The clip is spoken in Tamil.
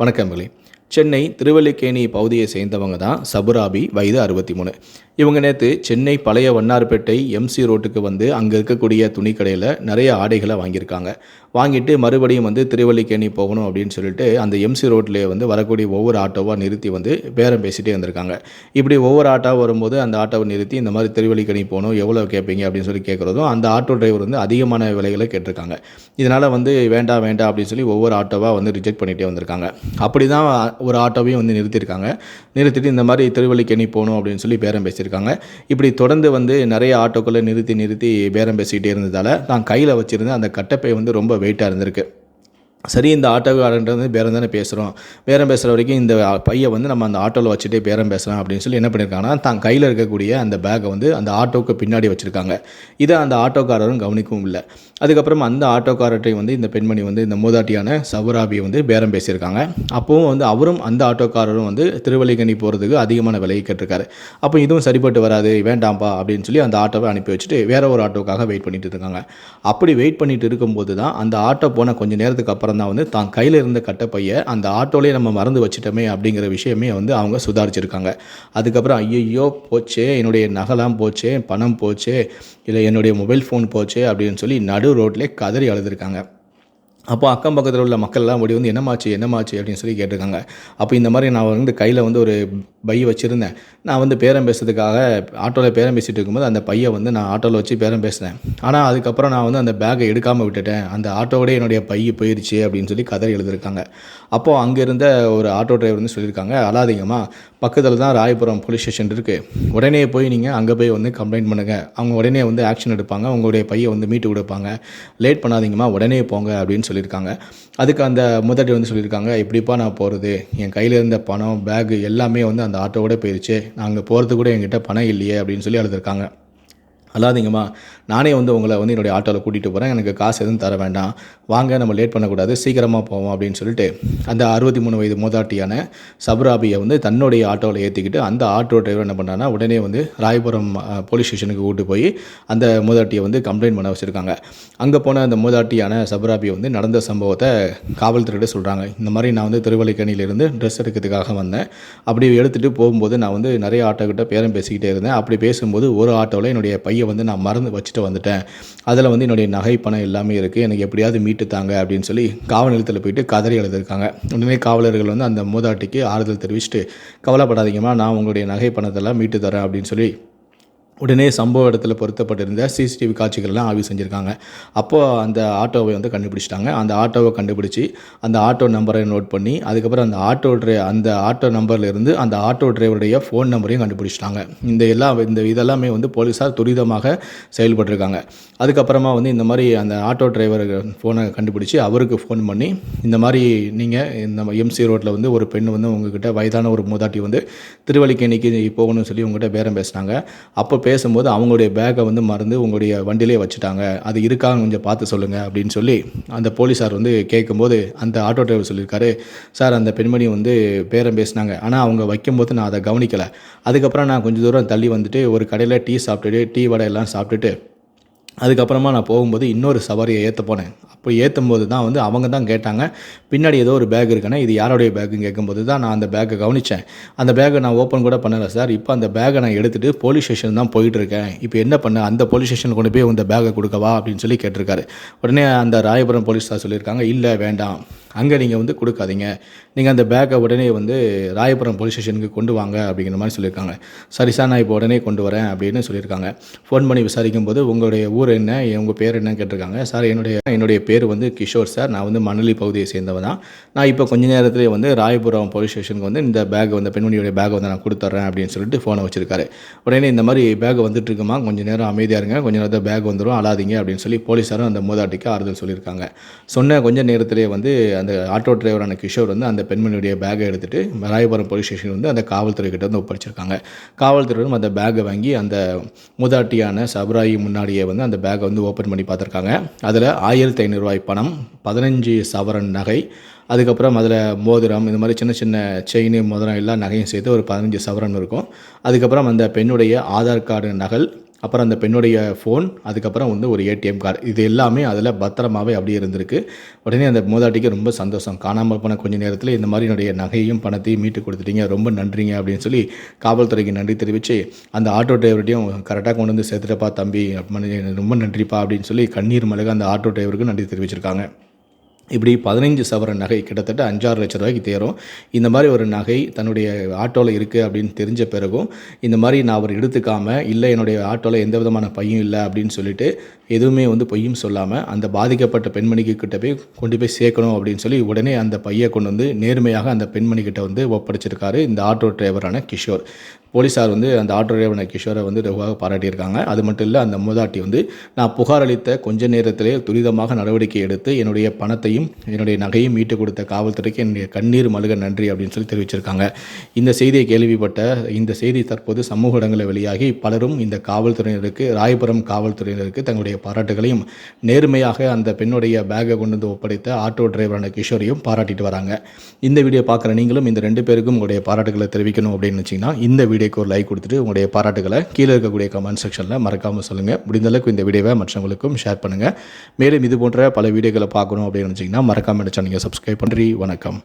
வணக்கங்களே சென்னை திருவல்லிக்கேணி பகுதியை சேர்ந்தவங்க தான் சபுராபி வயது அறுபத்தி மூணு இவங்க நேற்று சென்னை பழைய வண்ணார்பேட்டை எம்சி ரோட்டுக்கு வந்து அங்கே இருக்கக்கூடிய துணிக்கடையில் நிறைய ஆடைகளை வாங்கியிருக்காங்க. வாங்கிட்டு மறுபடியும் வந்து திருவல்லிக்கேணி போகணும் அப்படின்னு சொல்லிட்டு அந்த எம்சி ரோட்லேயே வந்து வரக்கூடிய ஒவ்வொரு ஆட்டோவாக நிறுத்தி வந்து பேரம் பேசிகிட்டே வந்திருக்காங்க. இப்படி ஒவ்வொரு ஆட்டோ வரும்போது அந்த ஆட்டோவை நிறுத்தி இந்த மாதிரி திருவல்லிக்கேணி போகணும் எவ்வளோ கேட்பீங்க அப்படின்னு சொல்லி கேட்குறதும் அந்த ஆட்டோ டிரைவர் வந்து அதிகமான விலைகளை கேட்டிருக்காங்க. இதனால் வந்து வேண்டாம் வேண்டாம் அப்படின்னு சொல்லி ஒவ்வொரு ஆட்டோவாக வந்து ரிஜெக்ட் பண்ணிகிட்டே வந்திருக்காங்க. அப்படி தான் ஒரு ஆட்டோவையும் வந்து நிறுத்தியிருக்காங்க. நிறுத்திட்டு இந்த மாதிரி திருவள்ளிக்கேணி போகணும் அப்படின்னு சொல்லி பேரம் பேசியிருக்காங்க. இப்படி தொடர்ந்து வந்து நிறைய ஆட்டோக்களை நிறுத்தி நிறுத்தி பேரம் பேசிக்கிட்டே இருந்ததால் நான் கையில் வச்சுருந்த அந்த கட்டப்பை வந்து ரொம்ப வெயிட்டாக இருந்திருக்கு. சரி இந்த ஆட்டோக்காரன்றது பேரம் தானே பேசுகிறோம் பேரம் பேசுகிற வரைக்கும் இந்த பையை வந்து நம்ம அந்த ஆட்டோவில் வச்சுட்டே பேரம் பேசலாம் அப்படின்னு சொல்லி என்ன பண்ணியிருக்காங்கன்னா தான் கையில் இருக்கக்கூடிய அந்த பேக்கை வந்து அந்த ஆட்டோவுக்கு பின்னாடி வச்சுருக்காங்க. இதை அந்த ஆட்டோக்காரரும் கவனிக்கவும் இல்லை. அதுக்கப்புறம் அந்த ஆட்டோக்காரர்கிட்ட வந்து இந்த பெண்மணி வந்து இந்த மூதாட்டியான சவுராபியை வந்து பேரம் பேசியிருக்காங்க. அப்போவும் வந்து அவரும் அந்த ஆட்டோக்காரரும் வந்து திருவள்ளிக்கணி போகிறதுக்கு அதிகமான விலையை கேட்டிருக்காரு. அப்போ இதுவும் சரிப்பட்டு வராது வேண்டாம்ப்பா அப்படின்னு சொல்லி அந்த ஆட்டோவை அனுப்பி வச்சுட்டு வேற ஒரு ஆட்டோக்காக வெயிட் பண்ணிட்டு இருக்காங்க. அப்படி வெயிட் பண்ணிட்டு இருக்கும்போது தான் அந்த ஆட்டோ போன கொஞ்சம் நேரத்துக்கு அப்புறம் தான் வந்து தான் கையில் இருந்த கட்டப்பையை அந்த ஆட்டோலேயே நம்ம மறந்து வச்சுட்டோமே அப்படிங்கிற விஷயமே வந்து அவங்க சுதாரிச்சிருக்காங்க. அதுக்கப்புறம் ஐயோ போச்சே என்னுடைய நகைலாம் போச்சே பணம் போச்சே இல்லை என்னுடைய மொபைல் ஃபோன் போச்சே அப்படின்னு சொல்லி நடு ரோட்லேயே கதறி அழுதுருக்காங்க. அப்போ அக்கம் பக்கத்தில் உள்ள மக்கள்லாம் ஓடி வந்து என்னமாச்சு என்னமாச்சு அப்படின்னு சொல்லி கேட்டிருக்காங்க. அப்போ இந்த மாதிரி நான் வந்து கையில் வந்து ஒரு பை வச்சுருந்தேன். நான் வந்து பேரம் பேசுறதுக்காக ஆட்டோவில் பேரம் பேசிகிட்டு இருக்கும்போது அந்த பையை வந்து நான் ஆட்டோவில் வச்சு பேரம் பேசினேன். ஆனால் அதுக்கப்புறம் நான் வந்து அந்த பேக்கை எடுக்காமல் விட்டுட்டேன். அந்த ஆட்டோவோடய என்னுடைய பை போயிடுச்சு அப்படின்னு சொல்லி கதை எழுதியிருக்காங்க. அப்போது அங்கே இருந்த ஒரு ஆட்டோ டிரைவர் வந்து சொல்லியிருக்காங்க அலாதிகமாக பக்கத்தில் தான் ராயபுரம் போலீஸ் ஸ்டேஷன் இருக்குது உடனே போய் நீங்கள் அங்கே போய் வந்து கம்ப்ளைண்ட் பண்ணுங்கள் அவங்க உடனே வந்து ஆக்ஷன் எடுப்பாங்க. உங்களுடைய பையை வந்து மீட்டு கொடுப்பாங்க. லேட் பண்ணாதீங்கம்மா உடனே போங்க அப்படின்னு சொல்லியிருக்காங்க. அதுக்கு அந்த முதலாளி வந்து சொல்லியிருக்காங்க எப்படிப்பா நான் போகிறது என் கையில் இருந்த பணம் பேகு எல்லாமே வந்து அந்த ஆட்டோவோட போயிடுச்சு நாங்கள் போகிறது கூட என்கிட்ட பணம் இல்லையே அப்படின்னு சொல்லி அழுதுருக்காங்க. அல்லாதீங்கம்மா நானே வந்து உங்களை வந்து என்னுடைய ஆட்டோவில் கூட்டிகிட்டு போகிறேன் எனக்கு காசு எதுவும் தர வேண்டாம். வாங்க நம்ம லேட் பண்ணக்கூடாது. சீக்கிரமாக போவோம் அப்படின்னு சொல்லிட்டு அந்த அறுபத்தி மூணு வயது மூதாட்டியான சபராபியை வந்து தன்னுடைய ஆட்டோவில் ஏற்றிக்கிட்டு அந்த ஆட்டோ டிரைவர் என்ன பண்ணான்னா உடனே வந்து ராயபுரம் போலீஸ் ஸ்டேஷனுக்கு கூட்டு போய் அந்த மூதாட்டியை வந்து கம்ப்ளைண்ட் பண்ண வச்சுருக்காங்க. அங்கே போன அந்த மூதாட்டியான சபராபியை வந்து நடந்த சம்பவத்தை காவல்துறையிட சொல்கிறாங்க இந்த மாதிரி நான் வந்து திருவல்லிக்கணியிலேருந்து ட்ரெஸ் எடுக்கிறதுக்காக வந்தேன். அப்படி எடுத்துகிட்டு போகும்போது நான் வந்து நிறைய ஆட்டோக்கிட்ட பேரம் பேசிக்கிட்டே இருந்தேன். அப்படி பேசும்போது ஒரு ஆட்டோவில் என்னுடைய பையை வந்து நான் மறந்து வச்சு வச்சுட்டு வந்துட்டேன். அதில் வந்து என்னுடைய நகை பணம் எல்லாமே இருக்குது எனக்கு எப்படியாவது மீட்டு தாங்க அப்படின்னு சொல்லி காவல் நிலையத்தில் போயிட்டு கதறி எழுதியிருக்காங்க. உடனே காவலர்கள் வந்து அந்த மூதாட்டிக்கு ஆறுதல் தெரிவிச்சுட்டு கவலைப்படாதீங்கம்மா நான் உங்களுடைய நகை பணத்தெல்லாம் மீட்டு தரேன் அப்படின்னு சொல்லி உடனே சம்பவ இடத்துல பொருத்தப்பட்டிருந்த சிசிடிவி காட்சிகள்லாம் ஆய்வு செஞ்சுருக்காங்க. அப்போது அந்த ஆட்டோவை வந்து கண்டுபிடிச்சிட்டாங்க. அந்த ஆட்டோவை கண்டுபிடிச்சி அந்த ஆட்டோ நம்பரை நோட் பண்ணி அதுக்கப்புறம் அந்த ஆட்டோ ட்ரை அந்த ஆட்டோ நம்பர்லேருந்து அந்த ஆட்டோ டிரைவருடைய ஃபோன் நம்பரையும் கண்டுபிடிச்சிட்டாங்க. இந்த எல்லா இந்த இதெல்லாமே வந்து போலீஸார் துரிதமாக செயல்பட்டிருக்காங்க. அதுக்கப்புறமா வந்து இந்த மாதிரி அந்த ஆட்டோ டிரைவர் ஃபோனை கண்டுபிடிச்சி அவருக்கு ஃபோன் பண்ணி இந்த மாதிரி நீங்கள் இந்த எம்சி ரோட்டில் வந்து ஒரு பெண் வந்து உங்ககிட்ட வயதான ஒரு மூதாட்டி வந்து திருவள்ளிக்கேணிக்கு போகணும்னு சொல்லி உங்ககிட்ட பேரம் பேசினாங்க. அப்போ பேசும்போது அவங்களுடைய பேக்கை வந்து மறந்து உங்களுடைய வண்டியிலே வச்சுட்டாங்க. அது இருக்கான்னு கொஞ்சம் பார்த்து சொல்லுங்கள் அப்படின்னு சொல்லி அந்த போலீஸார் வந்து கேட்கும்போது அந்த ஆட்டோ டிரைவர் சொல்லியிருக்காரு சார் அந்த பெண்மணி வந்து பேரம் பேசினாங்க. ஆனால் அவங்க வைக்கும்போது நான் அதை கவனிக்கலை. அதுக்கப்புறம் நான் கொஞ்சம் தூரம் தள்ளி வந்துட்டு ஒரு கடையில் டீ சாப்பிட்டுட்டு டீ வடை எல்லாம் சாப்பிட்டுட்டு அதுக்கப்புறமா நான் போகும்போது இன்னொரு சவாரியை ஏற்ற போனேன். அப்போ ஏற்றும் போது தான் வந்து அவங்க தான் கேட்டாங்க பின்னாடி ஏதோ ஒரு பேக் இருக்குன்னா இது யாருடைய பேக்குன்னு கேட்கும்போது தான் நான் அந்த பேக்கை கவனித்தேன் அந்த பேக்கை நான் ஓப்பன் கூட பண்ணலை சார். இப்போ அந்த பேக்கை நான் எடுத்துகிட்டு போலீஸ் ஸ்டேஷன் தான் போயிட்டு இருக்கேன். இப்போ என்ன பண்ண அந்த போலீஸ் ஸ்டேஷன் கொண்டு போய் இந்த பேக்கை கொடுக்கவா அப்படின்னு சொல்லி கேட்டிருக்காரு. உடனே அந்த ராயபுரம் போலீஸ் சார் சொல்லியிருக்காங்க இல்லை வேண்டாம். அங்கே நீங்கள் வந்து கொடுக்காதீங்க. நீங்கள் அந்த பேக்கை உடனே வந்து ராயபுரம் போலீஸ் ஸ்டேஷனுக்கு கொண்டு வாங்க அப்படிங்கிற மாதிரி சொல்லியிருக்காங்க. சரி சார் நான் இப்போ உடனே கொண்டு வரேன் அப்படின்னு சொல்லியிருக்காங்க. ஃபோன் பண்ணி விசாரிக்கும் போது உங்களுடைய ஊர் என்ன உங்கள் பேர் என்னன்னு கேட்டிருக்காங்க. சார் என்னுடைய என்னுடைய பேர் வந்து கிஷோர் சார் நான் வந்து மணலி பகுதியை சேர்ந்தவன் தான். நான் இப்போ கொஞ்ச நேரத்திலே வந்து ராயபுரம் போலீஸ் ஸ்டேஷனுக்கு வந்து இந்த பேக் வந்து பெண்மணியுடைய பேக்கை வந்து நான் கொடுத்துட்றேன் அப்படின்னு சொல்லிட்டு ஃபோனை வச்சிருக்காரு. உடனே இந்த மாதிரி பேக் வந்துட்டு இருக்குமா? கொஞ்சம் நேரம் அமைதியாக இருங்க. கொஞ்ச நேரத்தில் பேக் வந்துடும் அழாதீங்க அப்படின்னு சொல்லி போலீஸாரும் அந்த மூதாட்டிக்கு ஆறுதல் சொல்லியிருக்காங்க. சொன்ன கொஞ்ச நேரத்திலே வந்து அந்த ஆட்டோ டிரைவரான கிஷோர் வந்து அந்த பெண்மணியுடைய பேக்கை எடுத்துகிட்டு ராயபுரம் போலீஸ் ஸ்டேஷன் வந்து அந்த காவல்துறைக்கிட்ட வந்து ஒப்படைச்சிருக்காங்க காவல்துறையும் அந்த பேக்கை வாங்கி அந்த மூதாட்டியான சபராயி முன்னாடியே வந்து அந்த பேக்கை வந்து ஓப்பன் பண்ணி பார்த்துருக்காங்க. அதில் ஆயிரத்தி ஐநூறுரூவாய் பணம் பதினஞ்சு சவரன் நகை அதுக்கப்புறம் அதில் மோதிரம் இந்த மாதிரி சின்ன சின்ன செயின் மோதிரம் எல்லா நகையும் சேர்த்து ஒரு பதினஞ்சு சவரன் இருக்கும். அதுக்கப்புறம் அந்த பெண்ணுடைய ஆதார் கார்டு நகல் அப்புறம் அந்த பெண்ணுடைய ஃபோன் அதுக்கப்புறம் வந்து ஒரு ஏடிஎம் கார்டு இது எல்லாமே அதில் பத்திரமாவே அப்படியே இருந்திருக்கு. உடனே அந்த மூதாட்டிக்கு ரொம்ப சந்தோஷம். காணாமல் போன கொஞ்ச நேரத்தில் இந்த மாதிரி என்னுடைய நகையும் பணத்தையும் மீட்டு கொடுத்துட்டீங்க ரொம்ப நன்றிங்க அப்படின்னு சொல்லி காவல்துறைக்கு நன்றி தெரிவித்து அந்த ஆட்டோ டிரைவர்கிட்டையும் கரெக்டாக கொண்டு வந்து சேர்த்துட்டப்பா தம்பி ரொம்ப நன்றிப்பா அப்படின்னு சொல்லி கண்ணீர் மலக அந்த ஆட்டோ டிரைவருக்கு நன்றி தெரிவிச்சிருக்காங்க. இப்படி பதினைஞ்சு சவர நகை கிட்டத்தட்ட அஞ்சாறு லட்ச ரூபாய்க்கு தேரும். இந்த மாதிரி ஒரு நகை தன்னுடைய ஆட்டோவில் இருக்குது அப்படின்னு தெரிஞ்ச பிறகும் இந்த மாதிரி நான் அவர் எடுத்துக்காமல் இல்லை என்னுடைய ஆட்டோவில் எந்த விதமான பையும் இல்லை அப்படின்னு சொல்லிட்டு எதுவுமே வந்து பொய்யும் சொல்லாமல் அந்த பாதிக்கப்பட்ட பெண்மணிக்கு கிட்ட போய் கொண்டு போய் சேர்க்கணும் அப்படின்னு சொல்லி உடனே அந்த பையை கொண்டு வந்து நேர்மையாக அந்த பெண்மணிக்கிட்ட வந்து ஒப்படைச்சிருக்காரு இந்த ஆட்டோ டிரைவரான கிஷோர். போலீஸார் வந்து அந்த ஆட்டோ டிரைவரான கிஷோரை வந்து வெகுவாக பாராட்டியிருக்காங்க. அது மட்டும் இல்லை அந்த மூதாட்டி வந்து நான் புகார் அளித்த கொஞ்ச நேரத்திலே துரிதமாக நடவடிக்கை எடுத்து என்னுடைய பணத்தையும் என்னுடைய நகையும் மீட்டு கொடுத்த காவல்துறைக்கு என்னுடைய கண்ணீர் மழுக நன்றி அப்படின்னு சொல்லி தெரிவிச்சிருக்காங்க. இந்த செய்தியை கேள்விப்பட்ட இந்த செய்தி தற்போது சமூக இடங்களில் வெளியாகி பலரும் இந்த காவல்துறையினருக்கு ராயபுரம் காவல்துறையினருக்கு தங்களுடைய பாராட்டுகளையும் நேர்மையாக அந்த பெண்ணுடைய பேக்கை கொண்டு வந்து ஒப்படைத்த ஆட்டோ டிரைவரான கிஷோரையும் பாராட்டிட்டு வராங்க. இந்த வீடியோ பார்க்குற நீங்களும் இந்த ரெண்டு பேருக்கும் உங்களுடைய பாராட்டுகளை தெரிவிக்கணும் அப்படின்னு வச்சிங்கன்னா இந்த வீடியோக்கு ஒரு லைக் கொடுத்துட்டு உங்களுடைய பாராட்டுகளை கீழே இருக்கக்கூடிய கமெண்ட் செக்ஷனில் மறக்காமல் சொல்லுங்கள் முடிந்தளவுக்கு இந்த வீடியோவை மற்றவங்களுக்கும் ஷேர் பண்ணுங்கள் மேலும் இது போன்ற பல வீடியோக்களை பார்க்கணும் அப்படின்னு நினச்சிங்கன்னா மறக்காமல் நினச்சா நீங்கள் சப்ஸ்கிரைப் பண்ணுறி வணக்கம்.